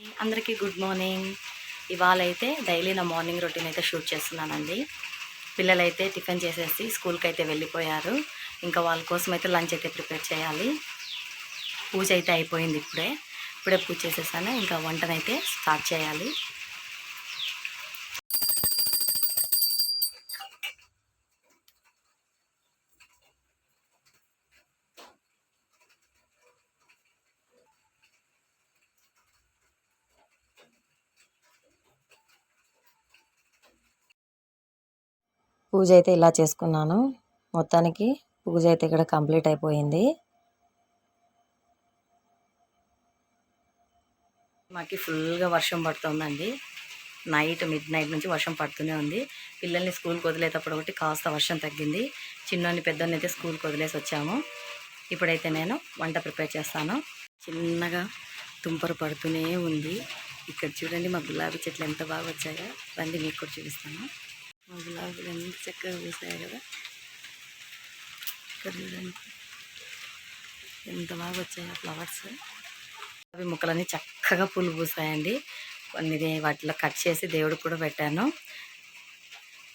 అందరికీ good morning. ఇవాళ అయితే డైలీ నా మార్నింగ్ రొటీన్ అయితే షూట్ చేస్తున్నానండి. పిల్లలైతే టిఫిన్ చేసేసి స్కూల్కి అయితే వెళ్ళిపోయారు. ఇంకా వాళ్ళ కోసం అయితే లంచ్ అయితే ప్రిపేర్ చేయాలి. పూజ అయితే అయిపోయింది ఇప్పుడే. ఇప్పుడే పూజ చేసేసాను. ఇంకా వంటనైతే స్టార్ట్ చేయాలి. పూజ అయితే ఇలా చేసుకున్నాను. మొత్తానికి పూజ అయితే ఇక్కడ కంప్లీట్ అయిపోయింది. మాకి ఫుల్గా వర్షం పడుతుందండి. నైట్ మిడ్ నైట్ నుంచి వర్షం పడుతూనే ఉంది. పిల్లల్ని స్కూల్కి వదిలేటప్పుడు ఒకటి కాస్త వర్షం తగ్గింది. చిన్నోని పెద్దోని అయితే స్కూల్కి వదిలేసి వచ్చాము. ఇప్పుడైతే నేను వంట ప్రిపేర్ చేస్తాను. చిన్నగా తుంపరు పడుతూనే ఉంది. ఇక్కడ చూడండి మా గులాబీ చెట్లు ఎంత బాగా వచ్చాయో. రండి మీకు కూడా చూపిస్తాను. మా గులాబీలు ఎంత చక్కగా పూసాయి కదా. ఇక్కడ చూడండి ఎంత బాగా వచ్చాయో ఫ్లవర్స్. అవి ముక్కలన్నీ చక్కగా పూలు పూసాయండి. కొన్ని వాటిలో కట్ చేసి దేవుడికి కూడా పెట్టాను.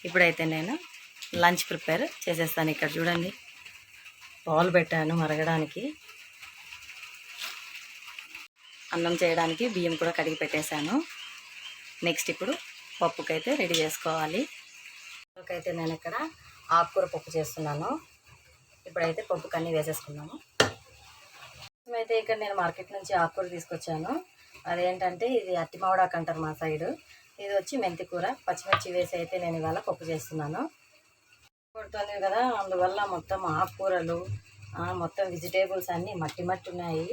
ఇప్పుడైతే నేను లంచ్ ప్రిపేర్ చేసేస్తాను ఇక్కడ చూడండి. పాలు పెట్టాను మరగడానికి. అన్నం చేయడానికి బియ్యం కూడా కడిగి పెట్టేశాను. నెక్స్ట్ ఇప్పుడు పప్పుకైతే రెడీ చేసుకోవాలి. అయితే నేను ఇక్కడ ఆకుకూర పప్పు చేస్తున్నాను. ఇప్పుడైతే పప్పుకి అన్నీ వేసేసుకున్నాము. అయితే ఇక్కడ నేను మార్కెట్ నుంచి ఆకుకూర తీసుకొచ్చాను. అదేంటంటే ఇది అట్టి మామిడాకు అంటారు మా సైడు. ఇది వచ్చి మెంతి కూర. పచ్చిమిర్చి వేసి అయితే నేను ఇవాళ పప్పు చేస్తున్నాను. కొడుతుంది కదా అందువల్ల మొత్తం ఆకుకూరలు మొత్తం వెజిటేబుల్స్ అన్నీ మట్టి మట్టి ఉన్నాయి.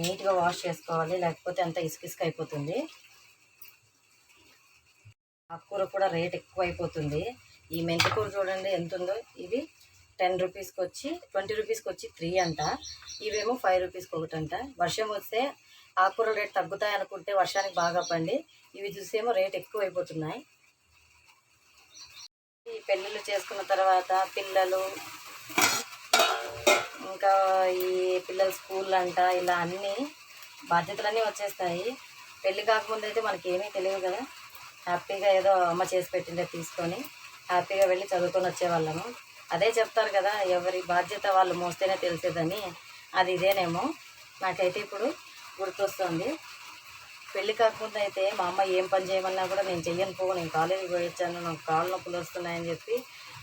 నీట్గా వాష్ చేసుకోవాలి లేకపోతే అంత ఇసుక ఇసుక అయిపోతుంది. ఆకుకూర కూడా రేట్ ఎక్కువ అయిపోతుంది ఈ మెంతికూర చూడండి ఎంత ఉందో ఇవి టెన్ రూపీస్కి వచ్చి ట్వంటీ రూపీస్కి వచ్చి త్రీ అంట. ఇవేమో ఫైవ్ రూపీస్కి ఒకటి అంట వర్షం వస్తే ఆకుకూర రేట్ తగ్గుతాయి అనుకుంటే వర్షానికి బాగా పండి. ఇవి చూసేమో రేట్ ఎక్కువ అయిపోతున్నాయి ఈ పెళ్ళిళ్ళు చేసుకున్న తర్వాత పిల్లలు ఇంకా ఈ పిల్లల స్కూల్ అంట ఇలా అన్నీ బాధ్యతలన్నీ వచ్చేస్తాయి. పెళ్ళి కాకముందు అయితే మనకి ఏమీ తెలియదు కదా. హ్యాపీగా ఏదో అమ్మ చేసి పెట్టిందే తీసుకొని హ్యాపీగా వెళ్ళి చదువుకొని వచ్చేవాళ్ళము. అదే చెప్తారు కదా ఎవరి బాధ్యత వాళ్ళు మోస్తేనే తెలిసేదని. అది ఇదేనేమో. నాకైతే ఇప్పుడు గుర్తొస్తుంది. పెళ్ళి కాకుండా అయితే మా అమ్మ ఏం పని చేయమన్నా కూడా నేను చెయ్యను పో నేను కాలేజీకి పోయొచ్చాను నాకు కాళ్ళు నొప్పులు వస్తున్నాయని చెప్పి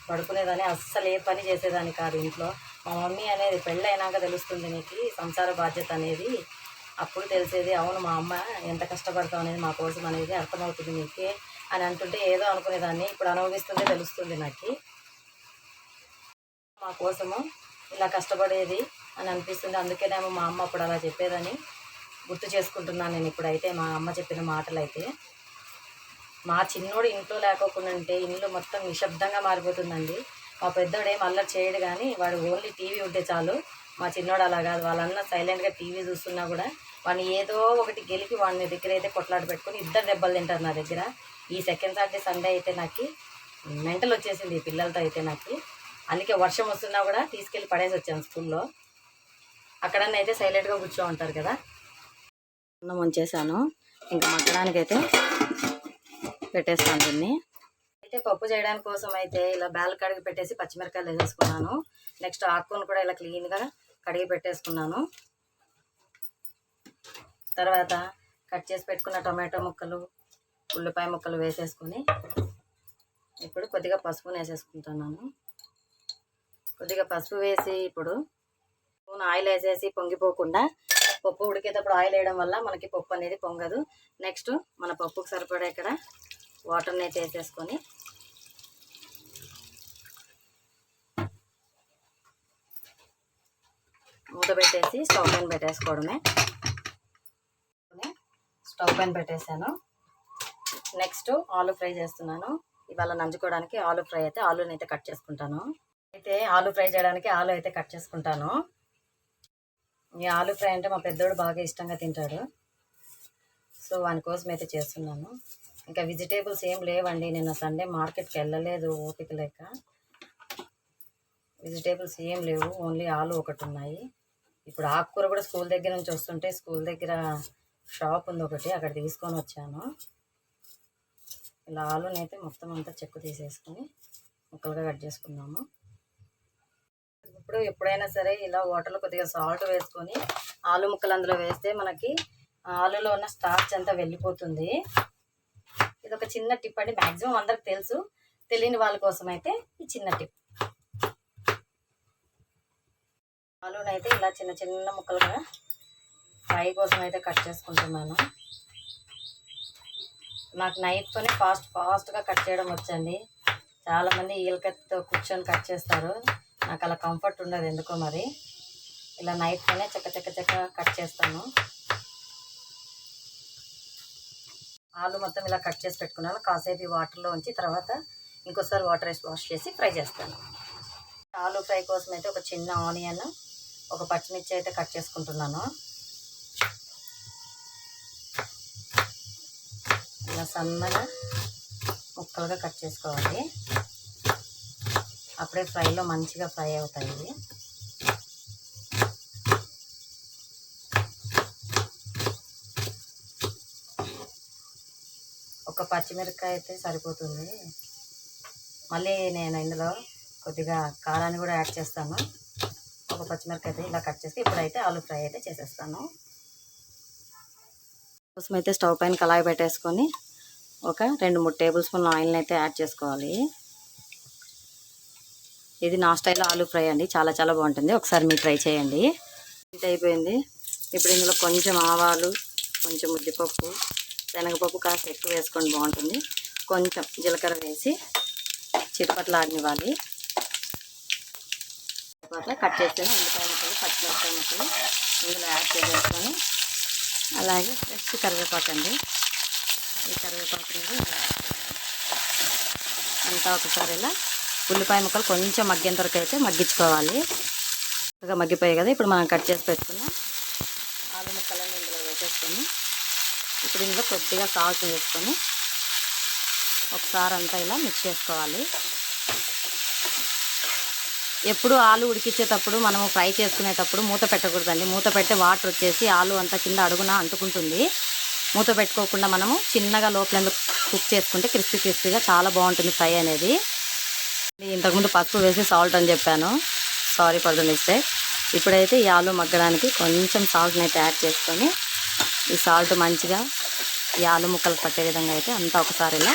పడుకునేదాన్ని. అస్సలు ఏ పని చేసేదాన్ని కాదు ఇంట్లో. మా మమ్మీ అనేది పెళ్ళైనాక తెలుస్తుంది నీకు సంసార బాధ్యత అనేది. అప్పుడు తెలిసేది అవును మా అమ్మ ఎంత కష్టపడతాం అనేది మా కోసం అనేది అర్థమవుతుంది మీకే అని అంటుంటే ఏదో అనుకునేదాన్ని. ఇప్పుడు అనుభవిస్తుంటే తెలుస్తుంది నాకు. మా కోసము ఇలా కష్టపడేది అని అనిపిస్తుంది. అందుకేనేమో మా అమ్మ అప్పుడు అలా చెప్పేదని గుర్తు చేసుకుంటున్నాను నేను ఇప్పుడైతే మా అమ్మ చెప్పిన మాటలు అయితే మా చిన్నోడు ఇంట్లో లేకోకుండా అంటే ఇల్లు మొత్తం నిశ్శబ్దంగా మారిపోతుందండి. మా పెద్దోడేం అల్లరి చేయడు కానీ వాడు ఓన్లీ టీవీ ఉంటే చాలు. మా చిన్నోడు అలా కాదు. వాళ్ళన్న సైలెంట్గా టీవీ చూస్తున్నా కూడా వాడిని ఏదో ఒకటి గెలిపి వాడిని దగ్గర అయితే కొట్లాట పెట్టుకొని ఇద్దరు దెబ్బలు తింటారు నా దగ్గర. ఈ సెకండ్ సాటర్డే సండే అయితే నాకు మెంటల్ వచ్చేసింది ఈ పిల్లలతో అయితే నాకు. అందుకే వర్షం వస్తున్నా కూడా తీసుకెళ్ళి పడేసి వచ్చాను స్కూల్లో అక్కడన్నా అయితే సైలెంట్గా కూర్చో ఉంటారు కదా. అన్నం వంచేసాను. ఇంకా మగ్గడానికి అయితే పెట్టేస్తాను దీన్ని. అయితే పప్పు చేయడానికి కోసం అయితే ఇలా బ్యాల్ కడిగి పెట్టేసి పచ్చిమిరకాయలు వేసేసుకున్నాను. నెక్స్ట్ ఆకును కూడా ఇలా క్లీన్గా కడిగి పెట్టేసుకున్నాను. తర్వాత కట్ చేసి పెట్టుకున్న టొమాటో ముక్కలు ఉల్లిపాయ ముక్కలు వేసేసుకొని ఇప్పుడు కొద్దిగా పసుపుని వేసేసుకుంటున్నాను. కొద్దిగా పసుపు వేసి ఇప్పుడు స్పూన్ ఆయిల్ వేసేసి పొంగిపోకుండా పప్పు ఉడికేటప్పుడు ఆయిల్ వేయడం వల్ల మనకి పప్పు అనేది పొంగదు. నెక్స్ట్ మన పప్పుకు సరిపడే ఇక్కడ వాటర్ని అయితే వేసేసుకొని మూత పెట్టేసి స్టవ్ పైన పెట్టేసుకోవడమే. స్టవ్ పైన పెట్టేశాను నెక్స్ట్ ఆలు ఫ్రై చేస్తున్నాను. ఇవాళ నంచుకోవడానికి ఆలు ఫ్రై అయితే ఆలుని అయితే కట్ చేసుకుంటాను. అయితే ఆలు ఫ్రై చేయడానికి ఆలు అయితే కట్ చేసుకుంటాను. ఈ ఆలు ఫ్రై అంటే మా పెద్దోడు బాగా ఇష్టంగా తింటాడు. సో వాని కోసం అయితే చేస్తున్నాను. ఇంకా వెజిటేబుల్స్ ఏం లేవండి. నిన్న సండే మార్కెట్కి వెళ్ళలేదు ఓపిక లేక. వెజిటేబుల్స్ ఏం లేవు. ఓన్లీ ఆలు ఒకటి ఉన్నాయి. ఇప్పుడు ఆకుకూర కూడా స్కూల్ దగ్గర నుంచి వస్తుంటే స్కూల్ దగ్గర షాప్ ఉంది ఒకటి అక్కడ తీసుకొని వచ్చాను. ఇలా ఆలునైతే మొత్తం అంతా చెక్కు తీసేసుకొని ముక్కలుగా కట్ చేసుకున్నాము. ఇప్పుడు ఎప్పుడైనా సరే ఇలా వాటర్లో కొద్దిగా సాల్ట్ వేసుకొని ఆలు ముక్కలు అందులో వేస్తే మనకి ఆలులో ఉన్న స్టార్చ్ అంతా వెళ్ళిపోతుంది. ఇది ఒక చిన్న టిప్ అండి. మ్యాక్సిమం అందరికి తెలుసు. తెలియని వాళ్ళ కోసం అయితే ఈ చిన్న టిప్. ఆలునైతే ఇలా చిన్న చిన్న ముక్కలుగా ఫ్రై కోసం అయితే కట్ చేసుకుంటున్నాను. నాకు నైఫ్తోనే ఫాస్ట్ ఫాస్ట్గా కట్ చేయడం వచ్చండి. చాలామంది ఈలకత్తితో కూర్చొని కట్ చేస్తారు. నాకు అలా కంఫర్ట్ ఉండదు ఎందుకో మరి. ఇలా నైఫ్తోనే చక్క చక్క చక్క కట్ చేస్తాను. ఆలు మొత్తం ఇలా కట్ చేసి పెట్టుకున్నాను. కాసేపు వాటర్లో ఉంచి తర్వాత ఇంకోసారి వాటర్ వేసి వాష్ చేసి ఫ్రై చేస్తాను. ఆలు ఫ్రై కోసం అయితే ఒక చిన్న ఆనియన్ ఒక పచ్చిమిర్చి అయితే కట్ చేసుకుంటున్నాను. ఇలా సన్నగా ముక్కలుగా కట్ చేసుకోవాలి. అప్పుడే ఫ్రైలో మంచిగా ఫ్రై అవుతాయి ఇవి. ఒక పచ్చిమిరపకాయ అయితే సరిపోతుంది. మళ్ళీ నేను ఇందులో కొద్దిగా కారాన్ని కూడా యాడ్ చేస్తాను. ఒక పచ్చిమిరపకాయ అయితే ఇలా కట్ చేసి ఇప్పుడైతే ఆలు ఫ్రై అయితే చేసేస్తాను. కోసం అయితే స్టవ్ పైన కళాయి పెట్టేసుకొని ఒక రెండు మూడు టేబుల్ స్పూన్ ఆయిల్ని అయితే యాడ్ చేసుకోవాలి. ఇది నా స్టైల్లో ఆలు ఫ్రై అండి. చాలా చాలా బాగుంటుంది. ఒకసారి మీరు ట్రై చేయండి. ఇది అయిపోయింది. ఇప్పుడు ఇందులో కొంచెం ఆవాలు కొంచెం ఉద్దిపప్పు శనగపప్పు కాస్త ఎక్కువ వేసుకొని బాగుంటుంది. కొంచెం జీలకర్ర వేసి చిరుపట్లాడనివ్వాలి తర్వాత కట్ చేసిన ఉల్లిపాయ ముక్కలు పచ్చిమిరపకాయ ముక్కలు ఇందులో యాడ్ చేసేసుకొని అలాగే ఫ్రెష్ కరివేపాకండి. ఈ కరివేపాకు మీద అంతా ఒకసారి ఇలా ఉల్లిపాయ ముక్కలు కొంచెం మగ్గేంత వరకు అయితే మగ్గించుకోవాలి. బాగా మగ్గిపోయాయి కదా ఇప్పుడు మనం కట్ చేసి పెట్టుకున్న ఆలు ముక్కలన్నీ ఇందులో వేసేసుకొని ఇప్పుడు ఇందులో కొద్దిగా సాల్ట్ వేసుకొని ఒకసారి అంతా ఇలా మిక్స్ చేసుకోవాలి. ఎప్పుడు ఆలు ఉడికించేటప్పుడు మనము ఫ్రై చేసుకునేటప్పుడు మూత పెట్టకూడదండి. మూత పెడితే వాటర్ వచ్చేసి ఆలు అంతా కింద అడుగున అంటుకుంటుంది. మూత పెట్టుకోకుండా మనము చిన్నగా లోపల కుక్ చేసుకుంటే క్రిస్పీ క్రిస్పీగా చాలా బాగుంటుంది ఫ్రై అనేది. ఇంతకుముందు పసుపు వేసి సాల్ట్ అని చెప్పాను. Sorry for the mistake. ఇప్పుడైతే ఈ ఆలు మగ్గడానికి కొంచెం సాల్ట్ని అయితే యాడ్ చేసుకొని ఈ సాల్ట్ మంచిగా ఈ ఆలు ముక్కలు పట్టే విధంగా అయితే అంతా ఒకసారి ఇలా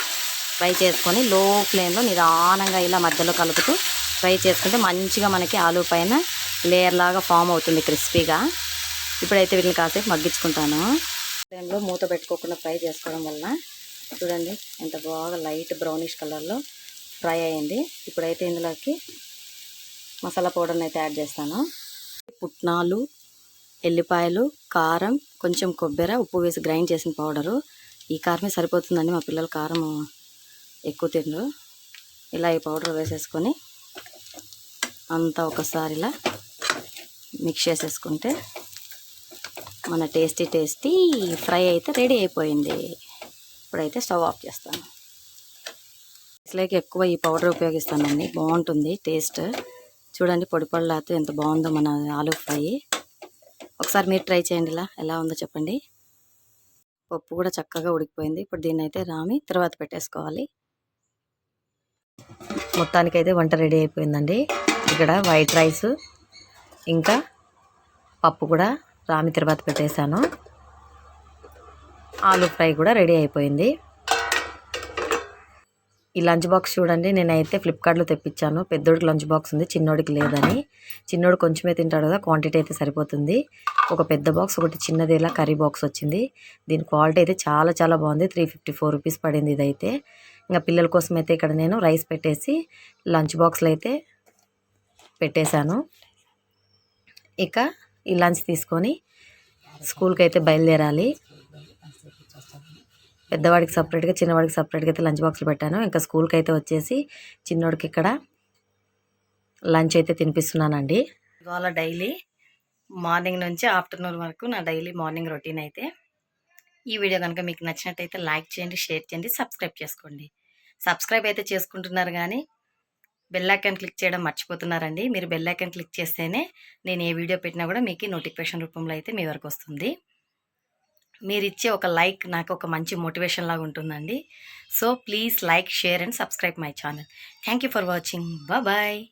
ఫ్రై చేసుకొని లో ఫ్లేమ్లో నిదానంగా ఇలా మధ్యలో కలుపుతూ ఫ్రై చేసుకుంటే మంచిగా మనకి ఆలు పైన లేయర్ లాగా ఫామ్ అవుతుంది క్రిస్పీగా. ఇప్పుడైతే వీటిని కాసేపు మగ్గించుకుంటాను. ఫ్లేమ్లో మూత పెట్టుకోకుండా ఫ్రై చేసుకోవడం వలన చూడండి ఎంత బాగా లైట్ బ్రౌనిష్ కలర్లో ఫ్రై అయ్యింది ఇప్పుడైతే ఇందులోకి మసాలా పౌడర్ని అయితే యాడ్ చేస్తాను. పుట్నాలు ఎల్లిపాయలు కారం కొంచెం కొబ్బరి ఉప్పు వేసి గ్రైండ్ చేసిన పౌడరు. ఈ కారమే సరిపోతుందండి మా పిల్లలు కారం ఎక్కువ తినరు. ఇలా ఈ పౌడర్ వేసేసుకొని అంతా ఒకసారి ఇలా మిక్స్ చేసేసుకుంటే మన టేస్టీ టేస్టీ ఫ్రై అయితే రెడీ అయిపోయింది. ఇప్పుడైతే స్టవ్ ఆఫ్ చేస్తాను. అసలేకి ఎక్కువ ఈ పౌడర్ ఉపయోగిస్తానండి బాగుంటుంది టేస్ట్ చూడండి పొడి పొడిలాతో ఎంత బాగుందో మన ఆలూ ఫ్రై ఒకసారి మీరు ట్రై చేయండి ఇలా. ఎలా ఉందో చెప్పండి. పప్పు కూడా చక్కగా ఉడికిపోయింది. ఇప్పుడు దీన్ని అయితే రామి తర్వాత పెట్టేసుకోవాలి. మొత్తానికైతే వంట రెడీ అయిపోయిందండి. ఇక్కడ వైట్ రైస్ ఇంకా పప్పు కూడా రామి తర్వాత పెట్టేశాను. ఆలూ ఫ్రై కూడా రెడీ అయిపోయింది. ఈ లంచ్ బాక్స్ చూడండి నేనైతే ఫ్లిప్కార్ట్లో తెప్పించాను. పెద్దోడికి లంచ్ బాక్స్ ఉంది చిన్నోడికి లేదని. చిన్నోడు కొంచెమే తింటాడు కదా క్వాంటిటీ అయితే సరిపోతుంది. ఒక పెద్ద బాక్స్ ఒకటి చిన్నది ఇలా కర్రీ బాక్స్ వచ్చింది. దీని క్వాలిటీ అయితే చాలా చాలా బాగుంది. త్రీ ఫిఫ్టీ ఫోర్ రూపీస్ పడింది ఇదైతే. ఇంకా పిల్లల కోసం అయితే ఇక్కడ నేను రైస్ పెట్టేసి లంచ్ బాక్స్లో అయితే పెట్టేశాను. ఇక ఈ లంచ్ తీసుకొని స్కూల్కి అయితే బయలుదేరాలి. పెద్దవాడికి సపరేట్గా చిన్నవాడికి సపరేట్గా అయితే లంచ్ బాక్సులు పెట్టాను. ఇంకా స్కూల్కి అయితే వచ్చేసి చిన్నోడికి ఇక్కడ లంచ్ అయితే తినిపిస్తున్నానండి. ఇవాళ డైలీ మార్నింగ్ నుంచి ఆఫ్టర్నూన్ వరకు నా డైలీ మార్నింగ్ రొటీన్ అయితే. ఈ వీడియో కనుక మీకు నచ్చినట్టయితే లైక్ చేయండి షేర్ చేయండి సబ్స్క్రైబ్ చేసుకోండి. సబ్స్క్రైబ్ అయితే చేసుకుంటున్నారు కానీ బెల్ ఐకాన్ క్లిక్ చేయడం మర్చిపోతున్నారండి. మీరు బెల్ ఐకాన్ క్లిక్ చేస్తేనే నేను ఏ వీడియో పెట్టినా కూడా మీకు నోటిఫికేషన్ రూపంలో అయితే మీ వరకు వస్తుంది. మీరు ఇచ్చే ఒక లైక్ నాకు ఒక మంచి మోటివేషన్ లాగా ఉంటుందండి. So please like share and subscribe my channel. Thank you for watching. Bye.